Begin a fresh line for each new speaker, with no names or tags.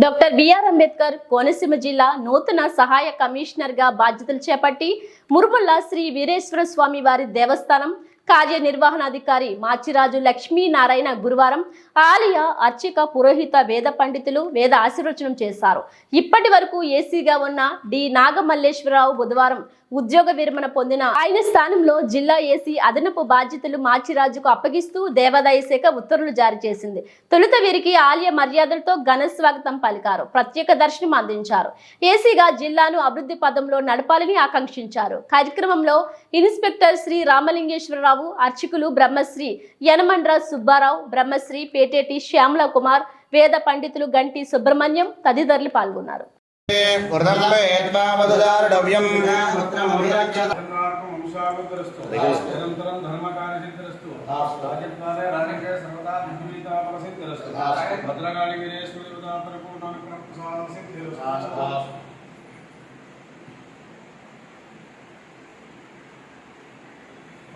Doctor BR Ambedkar Konaseema జిల్లా నూతన సహాయ కమిషనర్గా బాధ్యతలు చేపట్టి మురుమల్ల శ్రీ వీరేశ్వర స్వామి వారి దేవస్థానం కార్యనిర్వహణాధికారి మాచిరాజు లక్ష్మీనారాయణ గురువారం ఆలయ అర్చక పురోహిత వేద పండితులు వేద ఆశీర్వచనం చేశారు. ఇప్పటి వరకు ఏసీగా ఉన్న డి నాగమల్లేశ్వరరావు బుధవారం ఉద్యోగ విరమణ పొందిన ఆయన స్థానంలో జిల్లా ఏసీ అదనపు బాధ్యతలు మాచిరాజుకు అప్పగిస్తూ దేవాదాయ శాఖ ఉత్తర్వులు జారీ చేసింది. తొలుత వీరికి ఆలయ మర్యాదలతో ఘన స్వాగతం పలికారు. ప్రత్యేక దర్శనం అందించారు. ఏసీగా జిల్లాను అభివృద్ధి పదంలో నడపాలని ఆకాంక్షించారు. కార్యక్రమంలో ఇన్స్పెక్టర్ శ్రీ రామలింగేశ్వరరావు అర్చకులు బ్రహ్మశ్రీ యనమండ్ర సుబ్బారావు బ్రహ్మశ్రీ పేటేటి శ్యామల కుమార్ వేద పండితులు గంటి సుబ్రహ్మణ్యం తదితరులు పాల్గొన్నారు.
భద్రకాళి